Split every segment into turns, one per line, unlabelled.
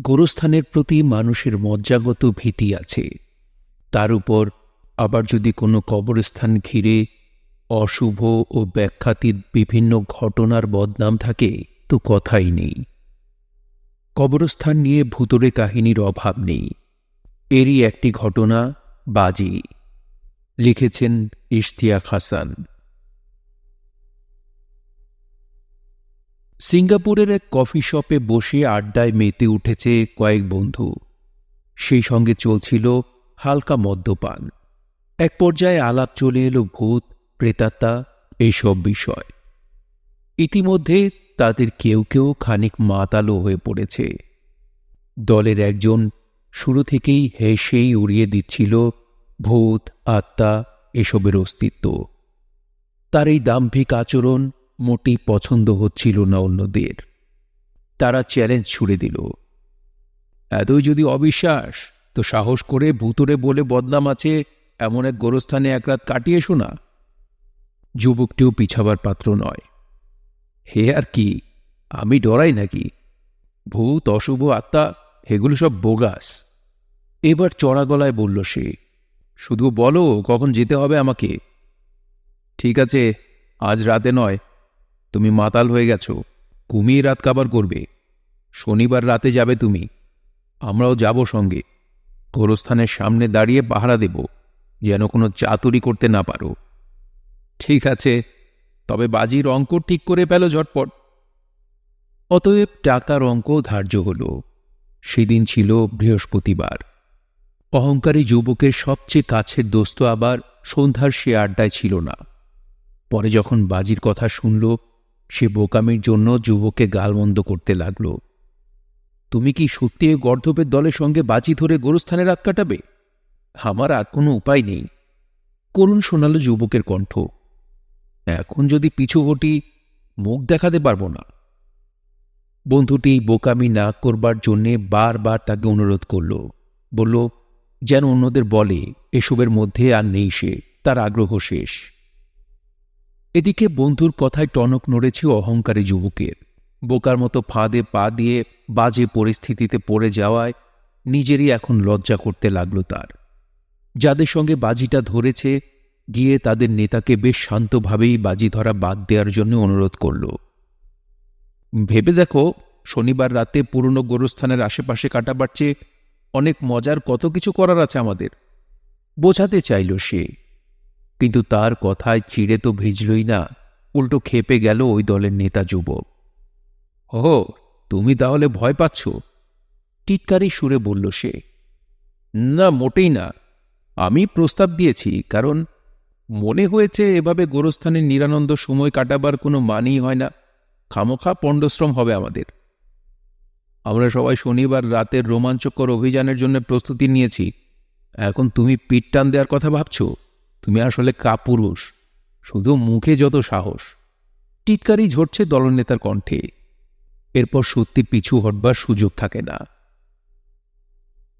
গোরস্থানের প্রতি মানুষের মজ্জাগত ভীতি আছে। তার উপর আবার যদি কোনো কবরস্থান ঘিরে অশুভ ও ব্যাখ্যাতীত বিভিন্ন ঘটনার বদনাম থাকে, তো কথাই নেই। কবরস্থান নিয়ে ভূতরে কাহিনীর অভাব নেই। এরই একটি ঘটনা বাজি। লিখেছেন ইশতিয়াক হাসান। সিঙ্গাপুরের এক কফি শপে বসে আড্ডায় মেতে উঠেছে কয়েক বন্ধু। সেই সঙ্গে চলছিল হালকা মদ্যপান। এক পর্যায়ে আলাপ চলে এলো ভূত, প্রেতাত্মা এইসব বিষয়। ইতিমধ্যে তাদের কেউ কেউ খানিক মাতালো হয়ে পড়েছে। দলের একজন শুরু থেকেই হেসেই উড়িয়ে দিচ্ছিল ভূত, আত্মা, এসবের অস্তিত্ব। তার এই দাম্ভিক আচরণ মোটেই পছন্দ হচ্ছিল না অন্যদের। তারা চ্যালেঞ্জ ছুড়ে দিল। এতই যদি অবিশ্বাস, তো সাহস করে ভূতরে বলে বদনাম আছে এমন এক গোরস্থানে এক রাত কাটিয়ে শোনা যুবকটিও পিছাবার পাত্র নয়। হে আর কি, আমি ডরাই নাকি? ভূত, অশুভ আত্মা, এগুলো সব বোগাস। এবার চড়া গলায় বলল সে, শুধু বলো কখন যেতে হবে আমাকে? ঠিক আছে, আজ রাতে নয় তুমি মাতাল হয়ে গেছো ঘুমিয়ে রাত কাবার করবে। শনিবার রাতে যাবে তুমি। আমরাও যাব সঙ্গে। গোরস্থানের সামনে দাঁড়িয়ে পাহারা দেব, যেন কোনো চাতুরি করতে না পারো। ঠিক আছে, তবে বাজির অঙ্ক ঠিক করে পেল ঝটপট। অতএব টাকার অঙ্ক ধার্য হল। সেদিন ছিল বৃহস্পতিবার। অহংকারী যুবকের সবচেয়ে কাছের দোস্ত আবার সন্ধ্যার সে আড্ডায় ছিল না। পরে যখন বাজির কথা শুনল সে বোকামির জন্য যুবককে গালমন্দ করতে লাগল। তুমি কি সত্যি গর্ধপের দলের সঙ্গে বাজি ধরে গোরস্থানে রাত কাটাবে? আমার আর কোনো উপায় নেই। করুণ শোনাল যুবকের কণ্ঠ। এখন যদি পিছু হটি, মুখ দেখাতে পারব না। বন্ধুটি বোকামি না করবার জন্যে বারবার তাকে অনুরোধ করল। বলল, যেন অন্যদের বলে, এসবের মধ্যে আর নেই সে, তার আগ্রহ শেষ। এদিকে বন্ধুর কথায় টনক নড়েছে অহংকারী যুবকের। বোকার মতো ফাঁদে পা দিয়ে বাজে পরিস্থিতিতে পড়ে যাওয়ায় নিজেরই এখন লজ্জা করতে লাগল তার। যাদের সঙ্গে বাজিটা ধরেছে, গিয়ে তাদের নেতাকে বেশ শান্তভাবেই বাজি ধরা বাদ দেওয়ার জন্য অনুরোধ করল। ভেবে দেখো, শনিবার রাতে পুরনো গোরস্থানের আশেপাশে কাটাবার চেয়ে অনেক মজার কত কিছু করার আছে আমাদের। বোঝাতে চাইল সে। কিন্তু তার কথায় চিড়ে তো ভিজলই না, উল্টো খেপে গেল ওই দলের নেতা যুবক। হো তুমি তাহলে ভয় পাচ্ছ? টিটকারি সুরে বলল সে। না, মোটেই না। আমি প্রস্তাব দিয়েছি, কারণ মনে হয়েছে এভাবে গোরস্থানের নিরানন্দ সময় কাটাবার কোনো মানই হয় না। খামোখা পণ্ডশ্রম হবে আমাদের। আমরা সবাই শনিবার রাতের রোমাঞ্চকর অভিযানের জন্য প্রস্তুতি নিয়েছি। এখন তুমি পিট টান দেওয়ার কথা ভাবছ? তুমি আসলে কাপুরুষ, শুধু মুখে যত সাহস। টিটকারি ঝরছে দলনেতার কণ্ঠে। এরপর সত্যি পিছু হটবার সুযোগ থাকে না।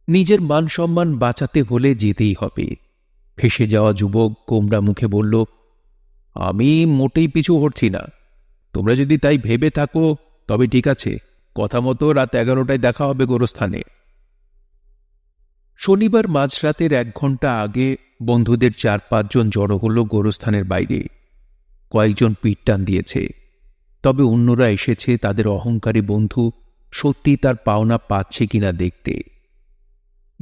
নিজের মান সম্মান বাঁচাতে হলে যেতেই হবে। ফেসে যাওয়া যুবক কোমরা মুখে বলল, আমি মোটেই পিছু হটছি না। তোমরা যদি তাই ভেবে থাকো, তবে ঠিক আছে, কথা মতো রাত এগারোটায় দেখা হবে গোরস্থানে। শনিবার মাঝরাতের এক ঘণ্টা আগে বন্ধুদের চার পাঁচজন জড়ো হল গোরস্থানের বাইরে। কয়েকজন পিঠ টান দিয়েছে। তবে অন্যরা এসেছে তাদের অহংকারী বন্ধু, সত্যি তার পাওনা পাচ্ছে কিনা দেখতে।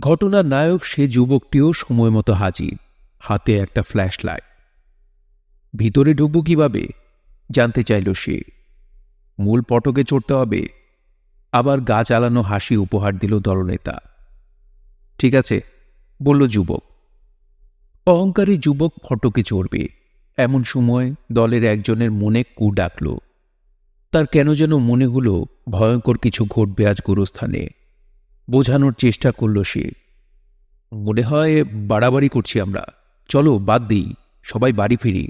ঘটনার নায়ক সে যুবকটিও সময় মতো হাজির, হাতে একটা ফ্ল্যাশ লাইট ভিতরে ঢুকব কীভাবে? জানতে চাইল সে। মূল পটকে চড়তে হবে। আবার গা চালানো হাসি উপহার দিল দলনেতা। ঠিক আছে, বলল যুবক। অহংকারী যুবক ফটকে চড়বে। এমন সময় দলের একজনের মনে কু ডাকল। তার কেন যেন মনে হলো ভয়ঙ্কর কিছু ঘটবে আজ গোরস্থানে। বোঝানোর চেষ্টা করল সে। মনে হয় বাড়াবাড়ি করছি আমরা। চলো বাদ দিই, সবাই বাড়ি ফিরি।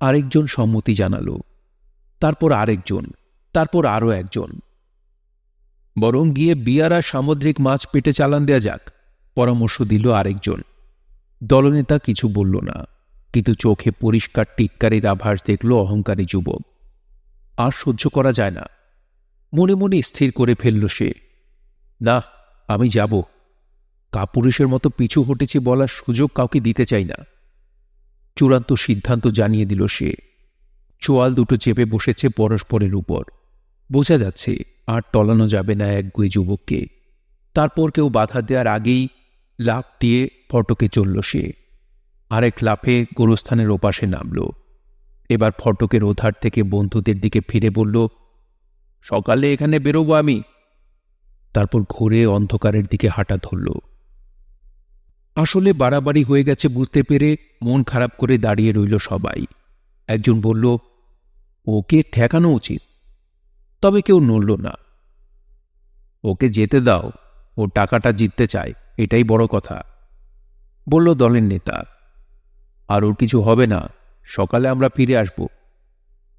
আরেকজন সম্মতি জানালো। তারপর আরেকজন, তারপর আরও একজন। বরং গিয়ে বিয়ার সামুদ্রিক মাছ পেটে চালান দেয়া যাক, পরামর্শ দিল আরেকজন। দলনেতা কিছু বলল না, কিন্তু চোখে পরিষ্কার টিক্কারির আভাস দেখল অহংকারী যুবক। আর সহ্য করা যায় না। মনে মনে স্থির করে ফেলল সে। না, আমি যাব। কাপুরুষের মতো পিছু হটেছে বলার সুযোগ কাউকে দিতে চাই না। চূড়ান্ত সিদ্ধান্ত জানিয়ে দিল সে। চোয়াল দুটো চেপে বসেছে পরস্পরের উপর। বোঝা যাচ্ছে আর টলানো যাবে না এক গুয়ে যুবককে। তারপর কেউ বাধা দেওয়ার আগেই লাফ দিয়ে ফটকে চলল সে। আরেক লাফে গোরস্থানের ওপাশে নামল। এবার ফটকের ওধার থেকে বন্ধুদের দিকে ফিরে বলল, সকালে এখানে বেরোবো আমি। তারপর ঘুরে অন্ধকারের দিকে হাঁটা ধরল। আসলে বাড়াবাড়ি হয়ে গেছে বুঝতে পেরে মন খারাপ করে দাঁড়িয়ে রইল সবাই। একজন বলল, ওকে ঠেকানো উচিত। তবে কেউ নড়ল না। ওকে যেতে দাও, ও টাকাটা জিততে চায়। এটাই বড় কথা। বলল দলের নেতা, আর ওর কিছু হবে না, সকালে আমরা ফিরে আসব।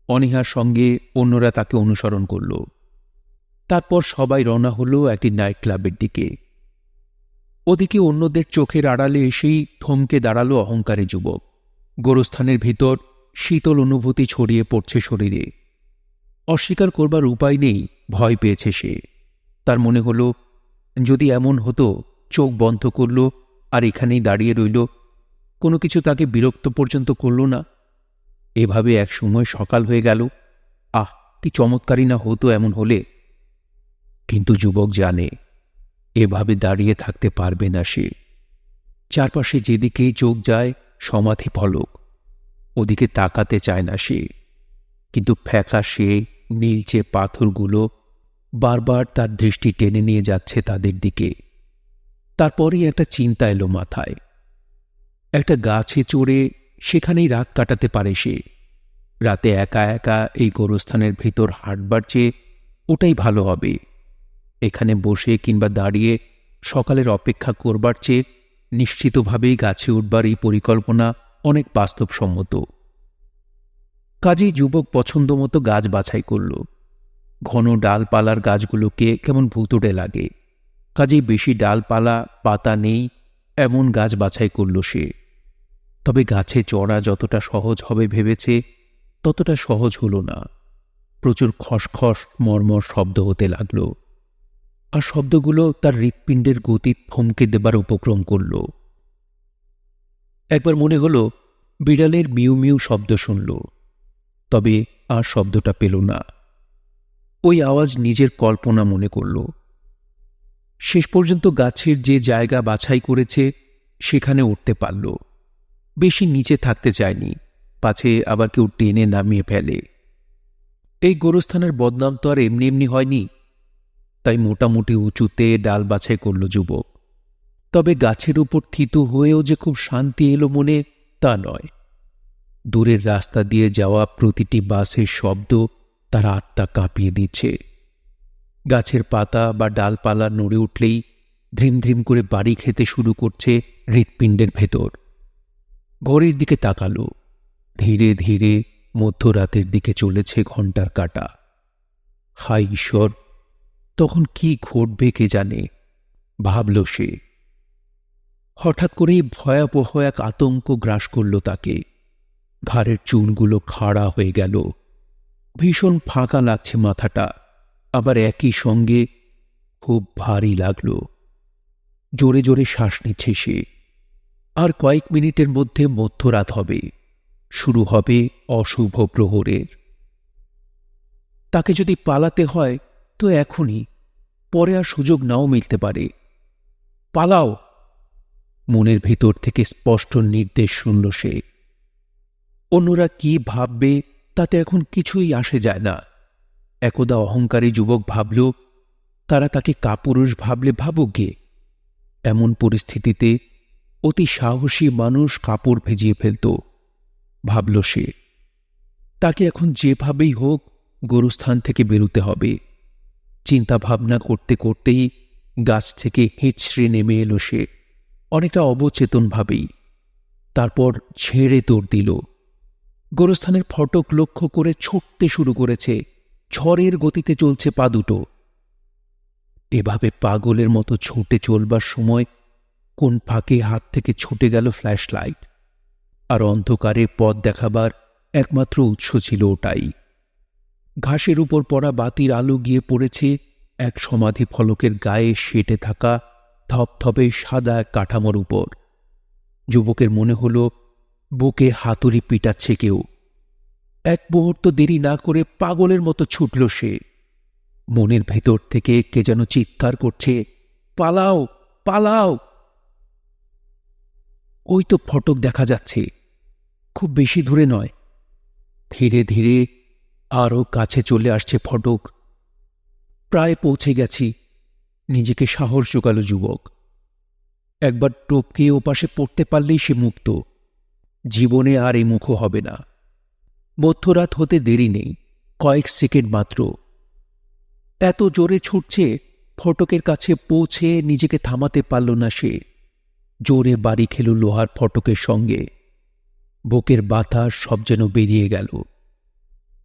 অনীহার সঙ্গে অন্যরা তাকে অনুসরণ করল। তারপর সবাই রওনা হলো একটি নাইট ক্লাবের দিকে। ওদিকে অন্যদের চোখের আড়ালে এসেই থমকে দাঁড়াল অহংকারী যুবক। গোরস্থানের ভিতর শীতল অনুভূতি ছড়িয়ে পড়ছে শরীরে। অস্বীকার করবার উপায় নেই, ভয় পেয়েছে সে। তার মনে হলো, যদি এমন হতো চোখ বন্ধ করল আর এখানেই দাঁড়িয়ে রইল। কোনো কিছু তাকে বিরক্ত পর্যন্ত করল না। এভাবে এক সময় সকাল হয়ে গেল। আহ, কি চমৎকারী না হতো এমন হলে। কিন্তু যুবক জানে, এভাবে দাঁড়িয়ে থাকতে পারবে না সে। চারপাশে যেদিকেই চোখ যায়, সমাধি ফলক। ওদিকে তাকাতে চায় না সে। কিন্তু ফ্যাকাশে নীলচে পাথরগুলো বারবার তার দৃষ্টি টেনে নিয়ে যাচ্ছে তাদের দিকে। তারপরেই একটা চিন্তা এলো মাথায়। একটা গাছে চড়ে সেখানেই রাত কাটাতে পারে সে। রাতে একা একা এই গোরস্থানের ভেতর হাঁটবার চেয়ে ওটাই ভালো হবে। এখানে বসে কিংবা দাঁড়িয়ে সকালের অপেক্ষা করবার চেয়ে নিশ্চিতভাবেই গাছে উঠবার এই পরিকল্পনা অনেক বাস্তবসম্মত। কাজেই যুবক পছন্দ মতো গাছ বাছাই করল। ঘন ডালপালার গাছগুলোকে কেমন ভুতুড়ে লাগে। কাজেই বেশি ডালপালা, পাতা নেই, এমন গাছ বাছাই করল সে। তবে গাছে চড়া যতটা সহজ হবে ভেবেছে, ততটা সহজ হল না। প্রচুর খসখস, মর্মর শব্দ হতে লাগল। আর শব্দগুলো তার হৃৎপিণ্ডের গতি থমকে দেবার উপক্রম করল। একবার মনে হল, বিড়ালের মিউ মিউ শব্দ শুনল। তবে আর শব্দটা পেল না। ওই আওয়াজ নিজের কল্পনা মনে করল। শেষ পর্যন্ত গাছের যে জায়গা বাছাই করেছে, সেখানে উঠতে পারল। বেশি নিচে থাকতে চায়নি, পাছে আবার কেউ টেনে নামিয়ে ফেলে। এই গোরস্থানের বদনাম তো আর এমনি এমনি হয়নি। তাই মোটামুটি উঁচুতে ডাল বাছাই করল যুবক। তবে গাছের উপর থিতু হয়েও যে খুব শান্তি এলো মনে, তা নয়। দূরের রাস্তা দিয়ে যাওয়া প্রতিটি বাসের শব্দ তার আত্মা কাঁপিয়ে দিচ্ছে। গাছের পাতা বা ডালপালা নড়ে উঠলেই ধ্রিম ধ্রিম করে বাড়ি খেতে শুরু করছে হৃৎপিণ্ডের ভেতর। ঘড়ির দিকে তাকালো। ধীরে ধীরে মধ্যরাতের দিকে চলেছে ঘণ্টার কাটা। হাই ঈশ্বর, তখন কি ঘটবে কে জানে? ভাবল সে। হঠাৎ করেই ভয়াবহ এক আতঙ্ক গ্রাস করল তাকে। ঘাড়ের চুলগুলো খাড়া হয়ে গেল। ভীষণ ফাঁকা লাগছে মাথাটা। আবার একই সঙ্গে খুব ভারী লাগল। জোরে জোরে শ্বাস নিচ্ছে সে। আর কয়েক মিনিটের মধ্যে মধ্যরাত হবে। শুরু হবে অশুভ প্রহরের। তাকে যদি পালাতে হয়, তো এখনই। পরে আর সুযোগ নাও মিলতে পারে। পালাও। মনের ভেতর থেকে স্পষ্ট নির্দেশ শুনল সে। অন্যরা কি ভাববে, তাতে এখন কিছুই আসে যায় না। একদা অহংকারী যুবক ভাবল, তারা তাকে কাপুরুষ ভাবলে ভাবুক গে। এমন পরিস্থিতিতে অতি সাহসী মানুষ কাপড় ভেজিয়ে ফেলত। ভাবল সে, তাকে এখন যেভাবেই হোক গরুস্থান থেকে বেরুতে হবে। চিন্তা ভাবনা করতে করতেই গাছ থেকে হেঁচড়ে নেমে এলো সে, অনেকটা অবচেতনভাবেই তারপর ছেড়ে তোর দিল। গোরস্থানের ফটক লক্ষ্য করে ছুটতে শুরু করেছে। ঝড়ের গতিতে চলছে পা দুটো। এভাবে পাগলের মতো ছুটে চলবার সময় কোন ফাঁকে হাত থেকে ছুটে গেল ফ্ল্যাশ লাইট আর অন্ধকারে পথ দেখাবার একমাত্র উৎস ছিল ওটাই। ঘাসের উপর পড়া বাতির আলো গিয়ে পড়েছে এক সমাধি ফলকের গায়ে সেটে থাকা ধপধপে সাদা এক কাঠামোর উপর। যুবকের মনে হল, বুকে হাতুড়ি পিটাচ্ছে কেউ। এক মুহূর্ত দেরি না করে পাগলের মতো ছুটল সে। মনের ভেতর থেকে কে যেন চিৎকার করছে, পালাও পালাও! ওই তো ফটক দেখা যাচ্ছে, খুব বেশি দূরে নয়। ধীরে ধীরে আরও কাছে চলে আসছে ফটক। প্রায় পৌঁছে গেছি, নিজেকে সাহস জোগাল যুবক। একবার টপকে ওপাশে পড়তে পারলেই সে মুক্ত। জীবনে আর এই মুখো হবে না। মধ্যরাত হতে দেরি নেই, কয়েক সেকেন্ড মাত্র। এত জোরে ছুটছে, ফটকের কাছে পৌঁছে নিজেকে থামাতে পারল না সে। জোরে বাড়ি খেল লোহার ফটকের সঙ্গে। বুকের বাতাস সব যেন বেরিয়ে গেল।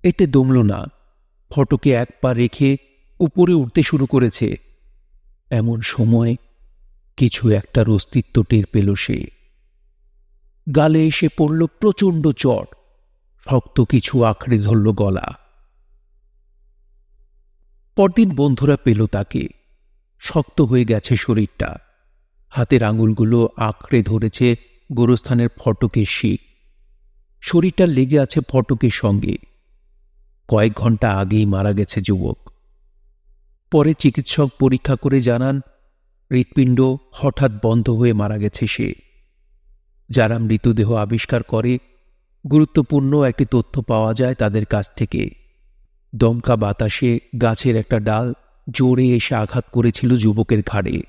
এতে দমল না। ফটকে এক পা রেখে উপরে উঠতে শুরু করেছে। এমন সময় কিছু একটার অস্তিত্ব টের পেল সে। গালে এসে পড়ল প্রচণ্ড চট শক্ত কিছু আঁকড়ে ধরল গলা। পরদিন বন্ধুরা পেল তাকে। শক্ত হয়ে গেছে শরীরটা। হাতের আঙুলগুলো আঁকড়ে ধরেছে গোরস্থানের ফটকের শিখ। শরীরটা লেগে আছে ফটকের সঙ্গে। কয়েক ঘণ্টা আগেই মারা গেছে যুবক। পরে চিকিৎসক পরীক্ষা করে জানান, হৃৎপিণ্ড হঠাৎ বন্ধ হয়ে মারা গেছে সে। যারা মৃতদেহ আবিষ্কার করে গুরুত্বপূর্ণ একটি তথ্য পাওয়া যায় তাদের কাছ থেকে। দমকা বাতাসে গাছের একটা ডাল জোরে এসে আঘাত করেছিল যুবকের ঘাড়ে।